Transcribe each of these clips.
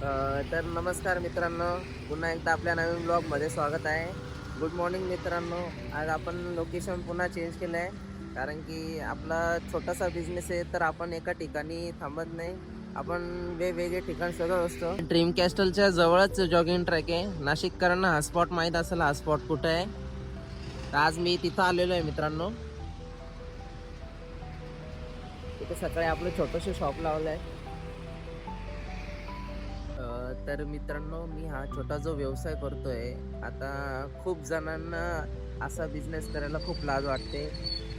तर नमस्कार मित्रांनो. पुन्हा एकदा आपल्या नवीन ब्लॉगमध्ये स्वागत आहे. गुड मॉर्निंग मित्रांनो. आज आपण लोकेशन पुन्हा चेंज केलं आहे कारण की आपला छोटासा बिझनेस आहे तर आपण एका ठिकाणी थांबत नाही. आपण वेगवेगळे ठिकाण शोधत असतो. ड्रीम कॅस्टलच्या जवळच जॉगिंग ट्रॅक आहे. नाशिककरांना हा स्पॉट माहीत असेल हा स्पॉट कुठं आहे? तर आज मी तिथं आलेलो आहे मित्रांनो. तिथे सकाळी आपलं छोटंसं शॉप लावलं आहे तर मित्रांनो मी हा छोटा जो व्यवसाय करतोय आता खूप जणांना असा बिझनेस करायला खूप लाज वाटते.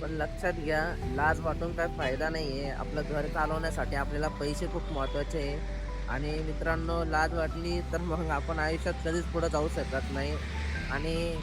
पण लक्षात घ्या लाज वाटून काय फायदा नाही आहे आपलं घर चालवण्यासाठी आपल्याला पैसे खूप महत्त्वाचे आहे. आणि मित्रांनो लाज वाटली तर मग आपण आयुष्यात कधीच पुढं जाऊ शकत नाही. आणि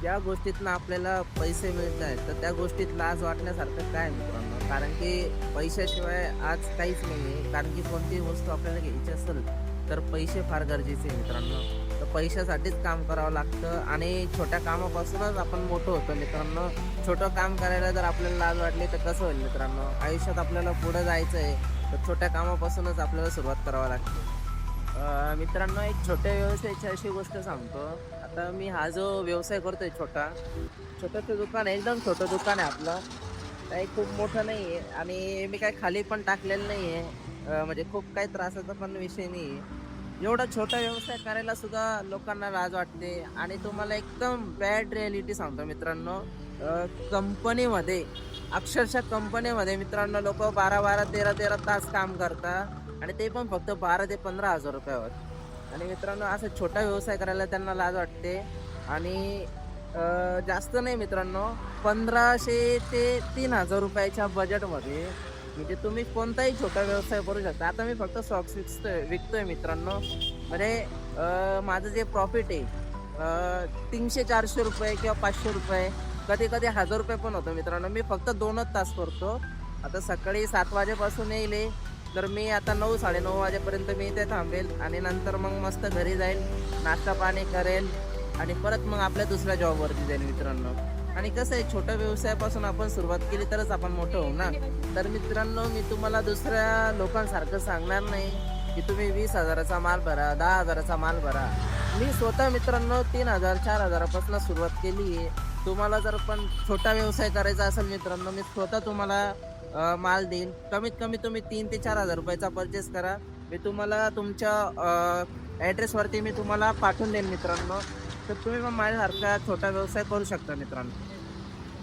ज्या गोष्टीतनं आपल्याला पैसे मिळत आहेत. तर त्या गोष्टीत लाज वाटण्यासारखं काय मित्रांनो? कारण की पैशाशिवाय आज काहीच नाही आहे कारण की कोणतीही वस्तू आपल्याला घ्यायची असेल तर पैसे फार गरजेचे मित्रांनो. तर पैशासाठीच काम करावं लागतं आणि छोट्या कामापासूनच आपण मोठं होतो मित्रांनो. छोटं काम करायला जर आपल्याला लाज वाटली तर कसं होईल मित्रांनो? आयुष्यात आपल्याला पुढं जायचं आहे तर छोट्या कामापासूनच आपल्याला सुरुवात करावं लागते. मित्रांनो एक छोट्या व्यवसायाची अशी गोष्ट सांगतो. आता मी हा जो व्यवसाय करतोय छोटा छोटंसं दुकान आहे एकदम छोटं दुकान आहे आपलं. काही खूप मोठं नाही आहे आणि मी काय खाली पण टाकलेलं नाही आहे. म्हणजे खूप काही त्रासाचा पण विषय नाही आहे एवढा छोटा व्यवसाय करायला सुद्धा लोकांना लाज वाटते. आणि तुम्हाला एकदम बॅड रिॲलिटी सांगतो मित्रांनो. कंपनीमध्ये अक्षरशः कंपनीमध्ये मित्रांनो लोक बारा बारा तेरा तेरा तास काम करतात. आणि ते पण फक्त बारा ते पंधरा हजार रुपयावर. आणि मित्रांनो असं छोटा व्यवसाय करायला त्यांना लाज वाटते. आणि जास्त नाही मित्रांनो पंधराशे ते तीन हजार रुपयाच्या बजेटमध्ये म्हणजे तुम्ही कोणताही छोटा व्यवसाय करू शकता. आता मी फक्त सॉक्स विकतोय विकतोय मित्रांनो. म्हणजे माझं जे प्रॉफिट आहे तीनशे चारशे रुपये किंवा पाचशे रुपये कधी कधी हजार रुपये पण होतो मित्रांनो. मी फक्त दोनच तास करतो. आता सकाळी सात वाजेपासून येईल तर मी आता नऊ साडेनऊ वाजेपर्यंत मी इथे थांबेल आणि नंतर मग मस्त घरी जाईल नाश्ता पाणी करेल आणि परत मग आपल्या दुसऱ्या जॉबवरती जाईल मित्रांनो. आणि कसं आहे छोट्या व्यवसायापासून आपण सुरुवात केली तरच आपण मोठं होऊ ना तर मित्रांनो मी तुम्हाला दुसऱ्या लोकांसारखं सांगणार नाही की तुम्ही वीस हजाराचा माल भरा दहा हजाराचा माल भरा. मी स्वतः मित्रांनो तीन हजार चार हजारापासून सुरुवात केली आहे. तुम्हाला जर पण छोटा व्यवसाय करायचा असेल मित्रांनो मी स्वतः तुम्हाला माल देईन. कमीत कमी तुम्ही तीन ते चार हजार रुपयाचा परचेस करा. मी तुम्हाला तुमच्या ॲड्रेसवरती मी तुम्हाला पाठवून देईन मित्रांनो. तर तुम्ही पण माझ्यासारखा छोटा व्यवसाय करू शकता मित्रांनो.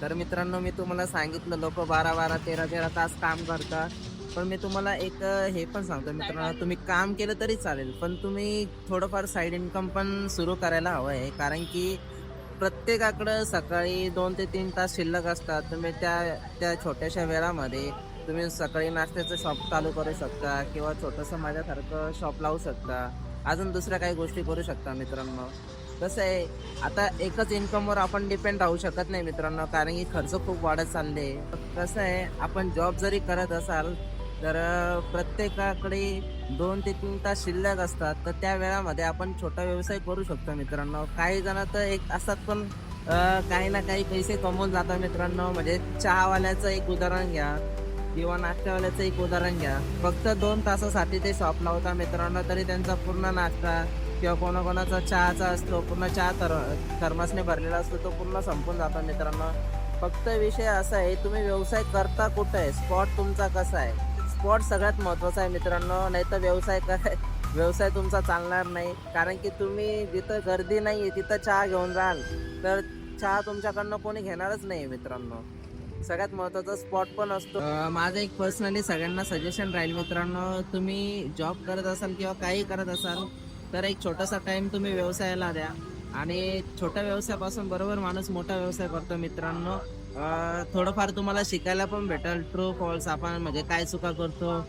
तर मित्रांनो मी तुम्हाला सांगितलं लोक बारा बारा तेरा तेरा तास काम करतात. पण मी तुम्हाला एक हे पण सांगतो मित्रांनो तुम्ही काम केलं तरी चालेल पण तुम्ही थोडंफार साईड इन्कम पण सुरू करायला हवं आहे. कारण की प्रत्येकाकडं सकाळी दोन ते तीन तास शिल्लक असतात. तुम्ही त्या त्या छोट्याशा वेळामध्ये तुम्ही सकाळी नाश्त्याचं शॉप चालू करू शकता किंवा छोटंसं माझ्यासारखं शॉप लावू शकता. अजून दुसऱ्या काही गोष्टी करू शकता मित्रांनो. कसं आहे आता एकच इन्कमवर आपण डिपेंड राहू शकत नाही मित्रांनो कारण की खर्च खूप वाढत चालले. कसं आहे आपण जॉब जरी करत असाल तर प्रत्येकाकडे दोन ते तीन तास शिल्लक असतात. तर त्या वेळामध्ये आपण छोटा व्यवसाय करू शकतो मित्रांनो. काही जण तर एक असतात पण काही ना काही पैसे कमवून जातात मित्रांनो. म्हणजे चहावाल्याचं एक उदाहरण घ्या किंवा नाश्त्यावाल्याचं एक उदाहरण घ्या. फक्त दोन तासासाठी ते शॉप लावता मित्रांनो तरी त्यांचा पूर्ण नाश्ता किंवा कोणाकोणाचा चहाचा असतो पूर्ण चहा तर थर्मासने भरलेला असतो तो पूर्ण संपून जातो मित्रांनो. फक्त विषय असा आहे तुम्ही व्यवसाय करता कुठं? आहे स्पॉट तुमचा कसा आहे? स्पॉट सगळ्यात महत्त्वाचा आहे मित्रांनो नाही तर व्यवसाय काय व्यवसाय तुमचा चालणार नाही. कारण की तुम्ही जिथं गर्दी नाही आहे तिथं चहा घेऊन जाल तर चहा तुमच्याकडनं कोणी घेणारच नाही मित्रांनो. सगळ्यात महत्त्वाचा स्पॉट पण असतो. माझं एक पर्सनली सगळ्यांना सजेशन राहील मित्रांनो तुम्ही जॉब करत असाल किंवा काही करत असाल तर एक छोटासा टाइम तुम्ही व्यवसायाला द्या. आणि छोट्या व्यवसायापासून बरोबर माणूस मोठा व्यवसाय करतो मित्रांनो. थोडंफार तुम्हाला शिकायला पण भेटेल. ट्रू फॉल्स आपण म्हणजे काय चुका करतो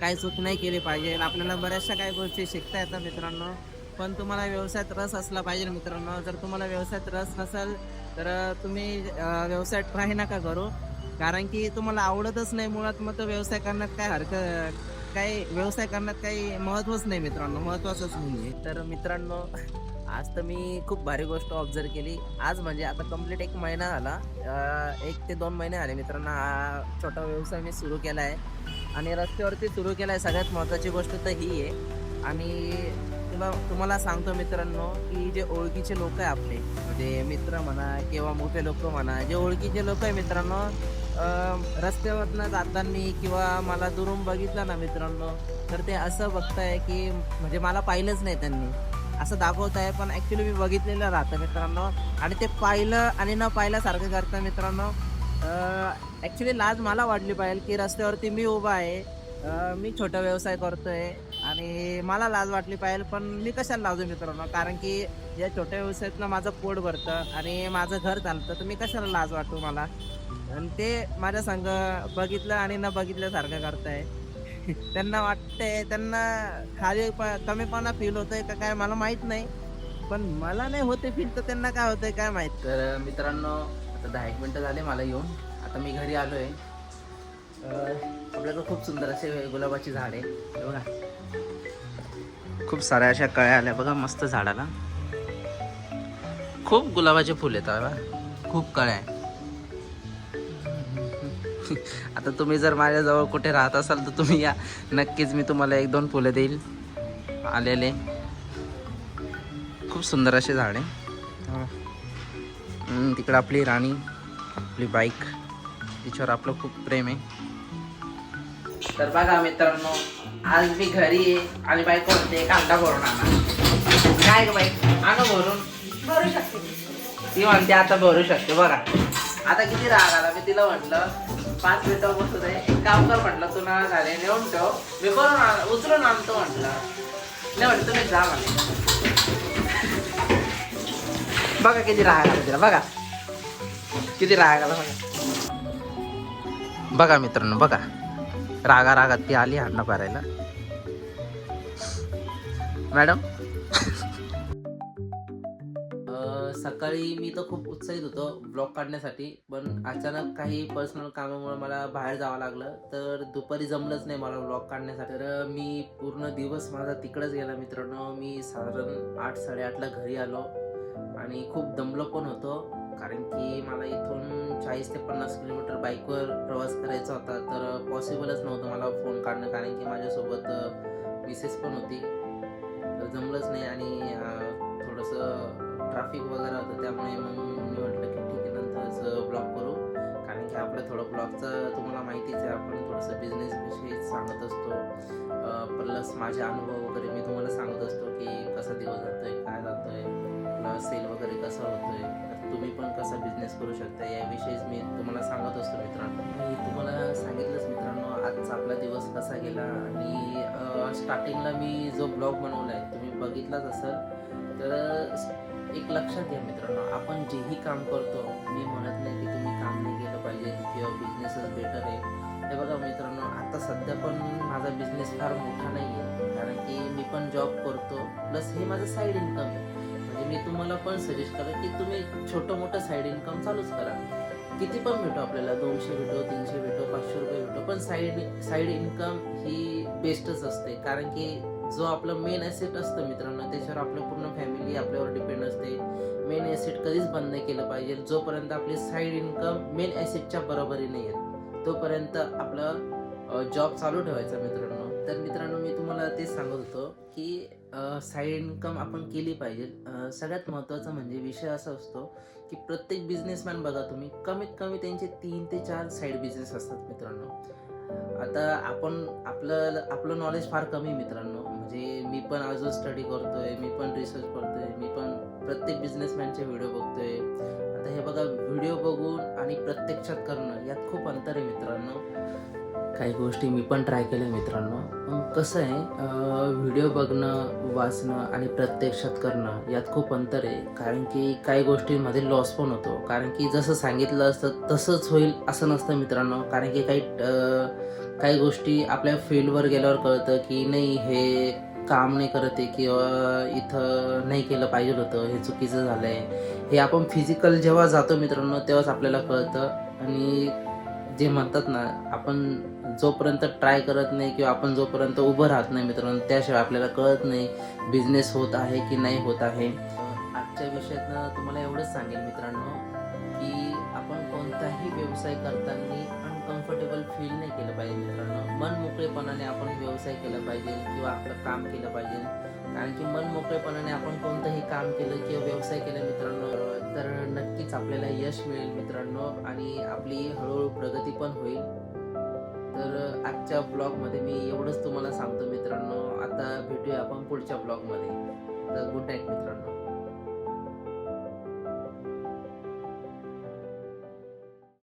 काय चूक नाही केली पाहिजे. आपल्याला बऱ्याचशा काही गोष्टी शिकता येतात मित्रांनो. पण तुम्हाला व्यवसायात रस असला पाहिजे मित्रांनो. जर तुम्हाला व्यवसायात रस नसेल तर तुम्ही व्यवसाय ट्राय नका करू. कारण की तुम्हाला आवडतच नाही. मुळात मग तो व्यवसाय करण्यात काय हरकत काही व्यवसाय करण्यात काही महत्वच नाही मित्रांनो महत्वाचंच नाही तर मित्रांनो आज तर मी खूप भारी गोष्ट ऑब्झर्व केली. आज म्हणजे आता कंप्लीट एक महिना झाला. एक ते दोन महिने झाले मित्रांनो हा छोटा व्यवसाय मी सुरू केला आहे आणि रस्त्यावरती सुरू केला आहे सगळ्यात महत्त्वाची गोष्ट तर ही आहे. आणि तुला तुम्हाला सांगतो मित्रांनो की जे ओळखीचे लोक आहे आपले म्हणजे मित्र म्हणा किंवा मोठे लोक म्हणा जे ओळखीचे लोक आहे मित्रांनो रस्त्यावरनं जाताना किंवा मला दुरून बघितलं ना मित्रांनो तर ते असं बघताय की म्हणजे मला पाहिलंच नाही त्यांनी. असं दाखवत आहे पण ॲक्च्युली मी बघितलेलं राहतं मित्रांनो. आणि ते पाहिलं आणि न पाहिल्यासारखं करतं मित्रांनो. ॲक्च्युली लाज मला वाटली पाहिजे की रस्त्यावरती मी उभा आहे. मी छोटा व्यवसाय करतोय. आणि मला लाज वाटली पाहिजे पण मी कशाला लाजू मित्रांनो? कारण की या छोट्या व्यवसायातनं माझं पोट भरतं आणि माझं घर चालतं तर मी कशाला लाज वाटू मला? आणि ते माझ्या संग बघितलं आणि न बघितल्यासारखं करताय. त्यांना वाटतंय त्यांना खाली प- कमीपणा फील होतंय का काय मला माहीत नाही. पण मला नाही होते फील तर त्यांना काय होतंय काय माहीत? तर मित्रांनो आता दहा एक मिनटं झाले मला येऊन. आता मी घरी आलोय. आपल्याकडं खूप सुंदर असे गुलाबाची झाड आहे बघा. खूप साऱ्या अशा कळ्या आल्या. बघा मस्त झाडाला. खूप गुलाबाचे फुल येतात बघा. खूप कळ्या आहे आता तुम्ही जर माझ्याजवळ कुठे राहत असाल तर तुम्ही या. नक्कीच मी तुम्हाला एक दोन फुलं देईल. आलेले. खूप सुंदर असे झाड. आहे तिकडं आपली राणी आपली बाईक तिच्यावर आपलं खूप प्रेम आहे. तर बघा मित्रांनो आज मी घरी आहे आणि बाईक म्हणते कांदा भरून आणा. काय ग बाई? आणू भरून. भरू शकते. ती म्हणते आता भरू शकते बघा. आता किती राग आला मी तिला म्हटलं पाच मिनिटं बसू दे एक काम कर म्हटलं तू ना झाले नेऊन ठेव. मी करून आण- उचलून आणतो म्हटलं. नाही म्हटलं तुम्ही जा म्हणे. बघा किती राग आला तिला बघा. किती राग आला बघा. बघा मित्रांनो बघा. रागा रागात ती आली हांडा करायला मॅडम? सकाळी मी तर खूप उत्साहित होतो ब्लॉग काढण्यासाठी पण अचानक काही पर्सनल कामामुळे मला बाहेर जावं लागलं. तर दुपारी जमलंच नाही मला ब्लॉग काढण्यासाठी. तर मी पूर्ण दिवस माझा तिकडंच गेला मित्रांनो. मी साधारण आठ साडेआठला घरी आलो आणि खूप दमलो पण होतो. कारण की मला इथून चाळीस ते पन्नास किलोमीटर बाईकवर प्रवास करायचा होता तर पॉसिबलच नव्हतं मला फोन काढणं कारण की माझ्यासोबत मिसेस पण होती. तर जमलंच नाही आणि थोडंसं ट्रॅफिक वगैरे होतं त्यामुळे मग मी म्हटलं की ठीक आहे नंतरच ब्लॉग करू. कारण की आपलं थोडं ब्लॉगचं तुम्हाला माहितीच आहे आपण थोडंसं बिझनेसविषयी सांगत असतो. प्लस माझे अनुभव वगैरे मी तुम्हाला सांगत असतो की कसा दिवस जातोय काय जातोय आहे सेल वगैरे कसा होतोय आहे तुम्ही पण कसा बिझनेस करू शकता. याविषयीच मी तुम्हाला सांगत असतो मित्रांनो. मी तुम्हाला सांगितलंच मित्रांनो आजचा आपला दिवस कसा गेला आणि स्टार्टिंगला मी जो ब्लॉग बनवला आहे तुम्ही बघितलाच असाल. तर एक लक्षात घ्या मित्रांनो आपण जेही काम करतो मी म्हणत नाही की तुम्ही काम नाही केलं पाहिजे किंवा बिझनेसच बेटर आहे. हे बघा मित्रांनो आता सध्या पण माझा बिझनेस फार मोठा नाही आहे कारण की मी पण जॉब करतो प्लस हे माझं साईड इन्कम आहे. म्हणजे मी तुम्हाला पण सजेस्ट करा की तुम्ही छोटं मोठं साईड इन्कम चालूच करा. किती पण भेटो आपल्याला दोनशे भेटो तीनशे भेटो पाचशे रुपये भेटो पण साईड साईड इन्कम ही बेस्टच असते. कारण की जो आपलं मेन ॲसेट असतं मित्रांनो त्याच्यावर आपलं पूर्ण फॅमिली आपल्यावर डिपेंड असते. मेन ॲसेट कधीच बंद नाही केलं पाहिजे. जोपर्यंत आपली साईड इन्कम मेन ॲसेटच्या बरोबरी नाही येत तोपर्यंत आपलं जॉब चालू ठेवायचा मित्रांनो. तर मित्रांनो मी तुम्हाला तेच सांगत होतो की साईड इन्कम आपण केली पाहिजे. सगळ्यात महत्त्वाचा म्हणजे विषय असा असतो की प्रत्येक बिझनेसमॅन बघा तुम्ही कमीत कमी त्यांचे तीन ते चार साईड बिझनेस असतात मित्रांनो. आता आपण आपलं आपलं नॉलेज फार कमी आहे मित्रांनो. म्हणजे मी पण अजून स्टडी करतोय मी पण रिसर्च करतोय मी पण प्रत्येक बिझनेसमॅनचे व्हिडिओ बघतोय. आता हे बघा व्हिडिओ बघून आणि प्रत्यक्षात करणं यात खूप अंतर आहे मित्रांनो. काही गोष्टी मी पण ट्राय केल्या मित्रांनो. कसं आहे व्हिडिओ बघणं वाचणं आणि प्रत्यक्षात करणं यात खूप अंतर आहे. कारण की काही गोष्टींमध्ये लॉस पण होतो. कारण की जसं सांगितलं असतं तसंच होईल असं नसतं मित्रांनो. कारण की काही काही गोष्टी आपल्या फील्डवर गेल्यावर कळतं की नाही हे काम नाही करत आहे किंवा इथं नाही केलं पाहिजे होतं हे चुकीचं झालं आहे हे आपण फिजिकल जेव्हा जातो मित्रांनो तेव्हाच आपल्याला कळतं. आणि जे म्हणतात ना आपण जोपर्यंत ट्राय करत नाही किंवा आपण जोपर्यंत उभं राहत नाही मित्रांनो त्याशिवाय आपल्याला कळत नाही बिझनेस होत आहे की नाही होत आहे. आजच्या विषयातनं तुम्हाला एवढंच सांगेल मित्रांनो की आपण कोणताही व्यवसाय करताना अनकम्फर्टेबल फील नाही केलं पाहिजे मित्रांनो. मन मोकळेपणाने आपण व्यवसाय केला पाहिजे किंवा आपलं काम केलं पाहिजे. कारण की मन मोकळेपणाने आपण कोणतंही काम केलं किंवा व्यवसाय केला मित्रांनो नक्कीच आपल्याला यश मिळेल मित्रांनो आणि आपली हळूहळू प्रगती पण होईल. तर आजच्या ब्लॉगमध्ये मी एवढंच तुम्हाला सांगतो मित्रांनो. आता भेटूया आपण पुढच्या ब्लॉगमध्ये तर गुड नाईट मित्रांनो.